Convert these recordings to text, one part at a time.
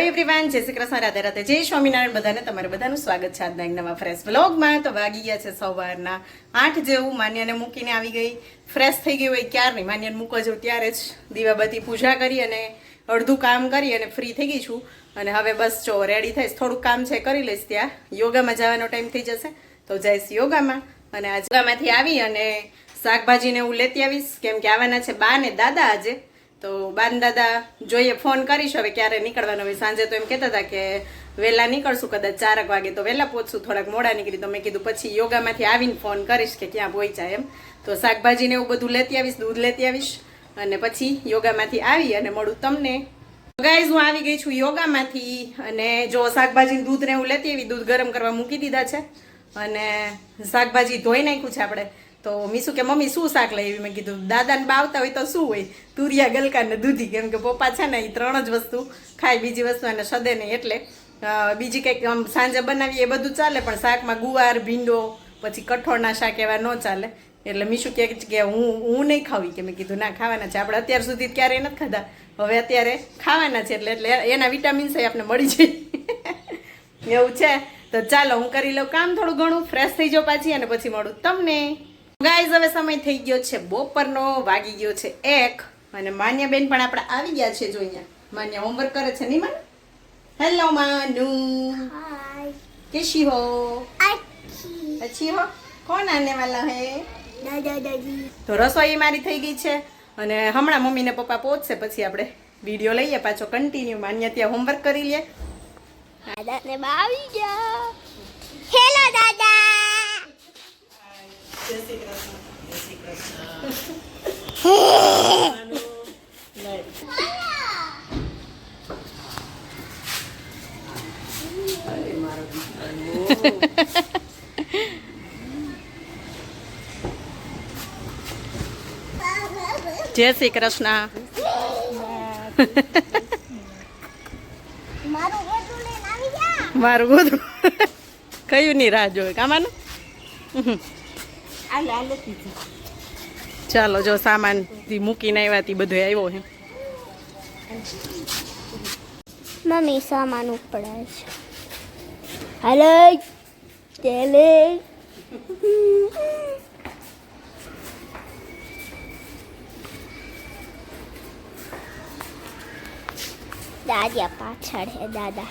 Everyone જય શ્રી કૃષ્ણ, રાધે રાધે, જય સ્વામિનારાયણ. બધાને તમારું બધાનું સ્વાગત છે આજના એક નવા ફ્રેશ બ્લોગમાં તો વાગી ગયા છે સવારના આઠ જેવું, માન્યાને મૂકીને આવી ગઈ. ફ્રેશ થઈ ગઈ હોય ક્યારની? માન્યાને મૂકો જવું ત્યારે જ. દીવાબત્તી પૂજા કરી અને અડધું કામ કરી અને ફ્રી થઈ ગઈ છું. અને હવે બસ જો રેડી થઈશ, થોડુંક કામ છે, કરી લઈશ ત્યાં. યોગામાં જવાનો ટાઈમ થઈ જશે. તો જઈશ યોગામાં. અને આજે યોગામાંથી આવી અને શાકભાજીને હું લેતી આવીશ. કેમ કે આવવાના છે બા ને દાદા આજે. તો બાન દાદા જોઈએ, ફોન કરીશ હવે ક્યારે નીકળવાનો હોય. સાંજે તો એમ કહેતા હતા કે વહેલા નીકળશું કદાચ ચારક વાગે. તો વહેલા પહોંચશું, થોડાક મોડા નીકળી. તો મેં કીધું પછી યોગામાંથી આવીને ફોન કરીશ કે ક્યાં પહોંચ્યા એમ. તો શાકભાજીને એવું બધું લેતી આવીશ, દૂધ લેતી આવીશ અને પછી યોગામાંથી આવી અને મળું તમને. ગાઈઝ, હું આવી ગઈ છું યોગામાંથી અને જો શાકભાજી દૂધ ને એવું લેતી આવી, દૂધ ગરમ કરવા મૂકી દીધા છે અને શાકભાજી ધોઈ નાખ્યું છે આપણે. તો મીસુ કે, મમ્મી, શું શાક લઈ આવી? મેં કીધું, દાદાને બાવતા હોય તો શું હોય? તુરિયા ગલકા ને દૂધી. કેમ કે પપ્પા છે ને એ ત્રણ જ વસ્તુ ખાય, બીજી વસ્તુ એને સદે નહીં. એટલે બીજી કંઈક આમ સાંજે બનાવીએ એ બધું ચાલે, પણ શાકમાં ગુવાર, ભીંડો, પછી કઠોળના શાક એવા ન ચાલે. એટલે મીશું કહે કે, હું હું નહીં ખાવી. કે મેં કીધું, ના, ખાવાના છે. આપણે અત્યાર સુધી ક્યારેય નથી ખાધા. હવે અત્યારે ખાવાના છે. એટલે એટલે એના વિટામિન્સ આપણે મળી જાય. એવું છે. તો ચાલો, હું કરી લઉં કામ થોડું ઘણું, ફ્રેશ થઈ જાઉં પાછી અને પછી મળું તમને. ગાઈઝ હવે સમય થઈ ગયો છે બપોરનો વાગી ગયો છે એક. અને માન્યા બેન પણ આપણા આવી ગયા છે જો અહીંયા. માન્ય હોમવર્ક કરે છે નહીં માન હેલો માનુ. કેશી હો? અચ્છી હો? કોણ આને વાલા હે તો રસોઈ મારી થઈ ગઈ છે. અને હમણાં મમ્મી ને પપ્પા પહોંચશે પછી આપણે વીડિયો લઈએ પાછો કન્ટિન્યુ માન્ય ત્યાં હોમવર્ક કરી લઈએ દાદા ને આવી ગયા. જય શ્રી કૃષ્ણ. મારું ગોદડું કયું ની રાહ જોવે? કામાનું? ચાલો જો સામાનથી મૂકીને આવ્યા તી બધું આવ્યો હે. મમ્મી સામાન ઉપડાય છે. હાલો તેલે દાદા પાછળ છે, દાદા.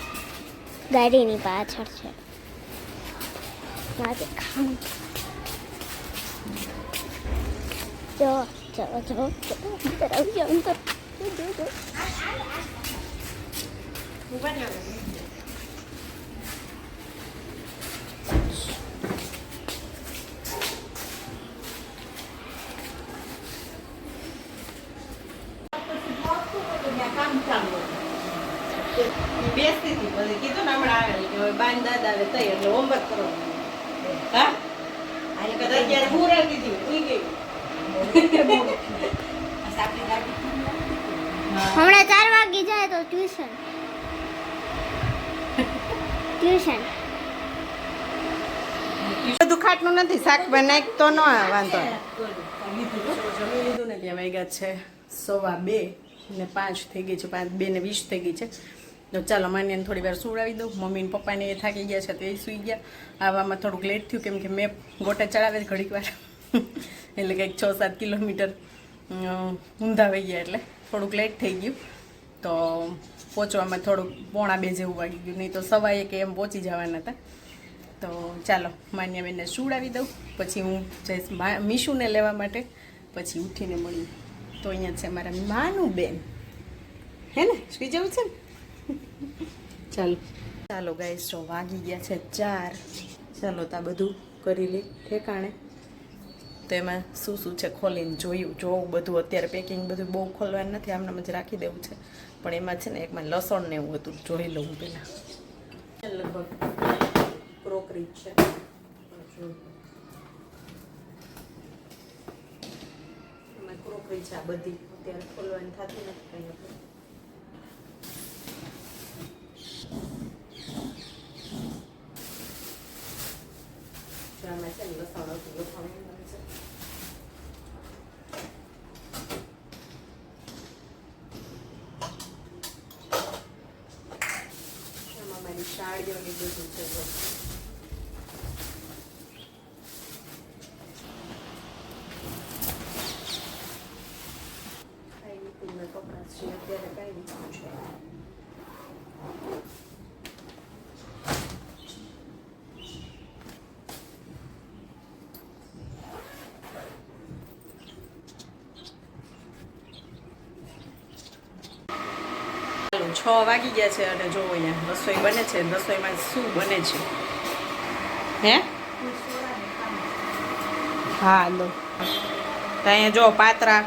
ગાડીની પાછળ છે. જો જો જો અંદર આવી જાઓ અંદર. જો જો જો બેસતી હતી પછી કીધું ને હમણાં આવે કે હવે આવે તઈ એટલે હોમવર્ક હા? હું ઉઈ ગઈ. હમણાં ચાર વાગી જાય તો ટ્યુશન. ટ્યુશન. બધું ખાટનું નથી શાક બનાવી તો ન વાંધો જમી લીધું ને ત્યાં વાગ્યા છે સવા બે ને પાંચ થઈ ગઈ છે પાંચ બે ને વીસ થઈ ગઈ છે. તો ચાલો માન્યને થોડી વાર સુવડાવી દઉં. મમ્મી ને પપ્પાને એ થાકી ગયા છે તો એ સૂઈ ગયા. આવવામાં થોડુંક લેટ થયું કેમ કે મેં ગોટે ચડાવે ઘડીક વાર. એટલે કંઈક છ સાત કિલોમીટર અમ, ઊંધા વહી ગયા એટલે થોડુંક લેટ થઈ ગયું. તો પહોંચવામાં થોડુંક પોણા બે જેવું વાગી ગયું. નહીં તો સવા એક એમ પહોંચી જવાના હતા. તો ચાલો માન્યાબેનને સુવડાવી દઉં. પછી હું જઈશ મીશુને લેવા માટે. પછી ઉઠીને મળ્યું તો અહીંયા છે મારા માનું બેન હે ને? સુઈ જવું છે ને? ચાલો. ચાલો ગાઈસ જો વાગી ગયા છે ચાર. ચાલો તા બધું કરી લે ઠેકાણે. તો એમાં શું શું છે ખોલીને જોયું. જોવું બધું અત્યારે પેકિંગ બધું બહુ ખોલવાનું નથી, આમને જ રાખી દેવું છે. પણ એમાં છે ને એકમાં લસણ ને એવું હતું, જોઈ લઉં પહેલાં. લગભગ ક્રોકરી છે. એમાં ક્રોકરી છે આ બધી. અત્યારે ખોલવાની થતી નથી કંઈ આપણે આમાં છે ને લસણ એમાં છે અમારી બધું છે જો. કાંઈ નીતિનના કપડાં છે અત્યારે કાંઈ નીકળ્યું છે ચાલો, છ વાગી ગયા છે અને જો અહીંયા રસોઈ બને છે, રસોઈમાં શું બને છે? હે? હા, લો. તો અહીંયા જો પાત્રા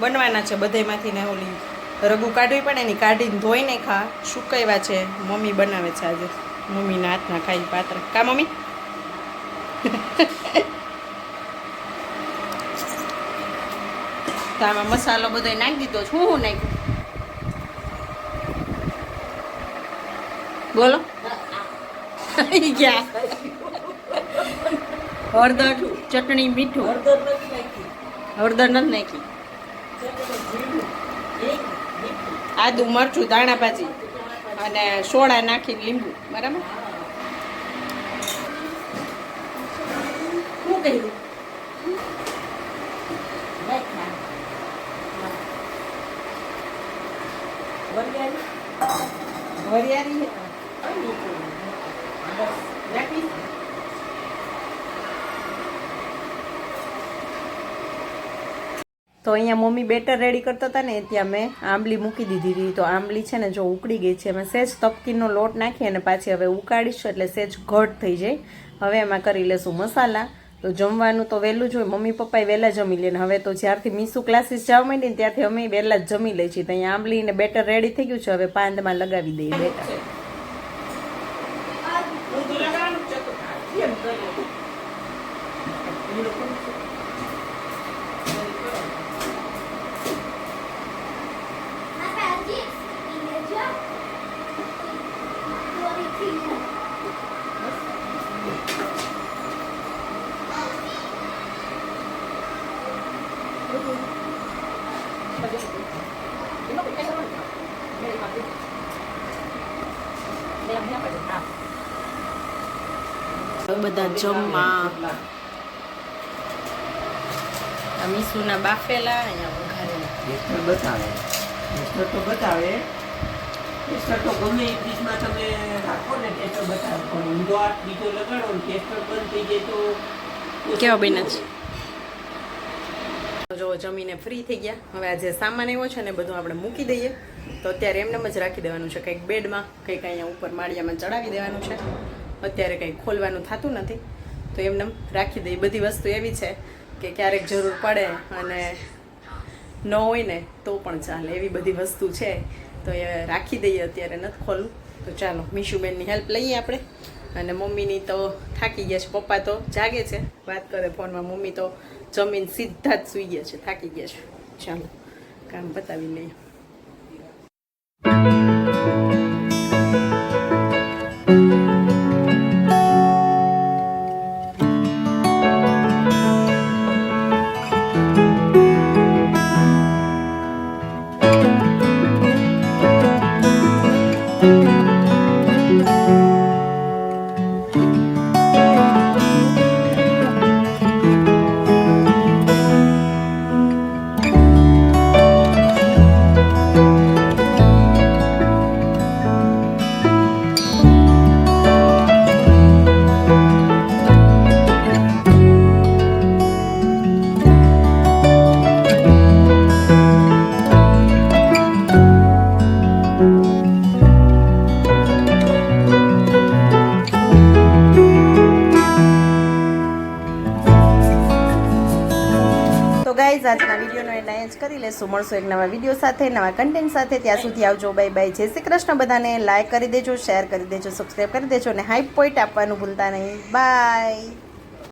બનવાના છે બધેમાંથી ને ઓલી રગુ કાઢવી પડે ને કાઢીને ધોઈને ખા. સુકાવ્યા છે. મમ્મી બનાવે છે આજે. મમ્મીના હાથના ખાઈ પાત્રા. કા, મમ્મી? તો આમાં મસાલો બધો નાખી દીધો છું. હું નાખ્યું? બોલો. ગયા હળદર ચટણી મીઠું. હળદર નથી નાખી. આદુ મરચું દાણા ભાજી અને સોડા નાખી લીંબુ. બરાબર? શું કહ્યું વરિયાળી રાખી તો અહીંયા મમ્મી બેટર રેડી કરતા હતા ને, ત્યાં મેં આંબલી મૂકી દીધી હતી. તો આંબલી છે ને જો ઉકળી ગઈ છે, એમાં સેજ તપકીનો લોટ નાખી અને પાછી હવે ઉકાળીશું એટલે સેજ ઘટ થઈ જાય. હવે એમાં કરી લેશું મસાલા. તો જમવાનું તો વહેલું જ હોય. મમ્મી પપ્પાએ વહેલા જમી લે ને હવે તો જ્યારથી મીસુ ક્લાસીસ જવા માંડી ને ત્યારથી અમે વહેલા જ જમી લઈએ છીએ. તો અહીંયા આંબલી ને બેટર રેડી થઈ ગયું છે. હવે પાંદમાં લગાવી દઈએ બેટર. બધા જમવા. આ મીસુના બાફેલા અહીંયા બતાવે. તો બતાવે. ટેસ્ટર તો ગમે એ ફ્રીજમાં તમે રાખો ને ટેસ્ટર બતાવે. પણ ઊંધો હાથ બીજો લગાડો ને ટેસ્ટર બંધ થઈ જાય તો કેવા બન્યા છે? જો જમીને ફ્રી થઈ ગયા. હવે આ જે સામાન એવો છે ને બધું આપણે મૂકી દઈએ. તો અત્યારે એમને જ રાખી દેવાનું છે. કંઈક બેડમાં, કંઈક અહીંયા ઉપર માળિયામાં ચડાવી દેવાનું છે. અત્યારે કંઈક ખોલવાનું થતું નથી. તો એમને રાખી દઈએ. બધી વસ્તુ એવી છે કે ક્યારેક જરૂર પડે અને ન હોય ને તો પણ ચાલે. એવી બધી વસ્તુ છે. તો એ રાખી દઈએ. અત્યારે નથી ખોલવું. તો ચાલો, મીશુબેનની હેલ્પ લઈએ આપણે. અને મમ્મીની તો થાકી ગયા છે. પપ્પા તો જાગે છે. વાત કરે ફોનમાં. મમ્મી તો જમીન સીધા જ સૂઈ ગયા છે થાકી ગયા છે. ચાલો કામ બતાવી લઈએ. ગાઈઝ આજના વિડીયોનો એના અહીંયા કરી લેશું. મળશું એક નવા વીડિયો સાથે, નવા કન્ટેન્ટ સાથે. ત્યાં સુધી આવજો. બાય બાય જય શ્રી કૃષ્ણ બધાને. લાઈક કરી દેજો શેર કરી દેજો સબસ્ક્રાઈબ કરી દેજો અને હાઈપ પોઈન્ટ આપવાનું ભૂલતા નહીં. બાય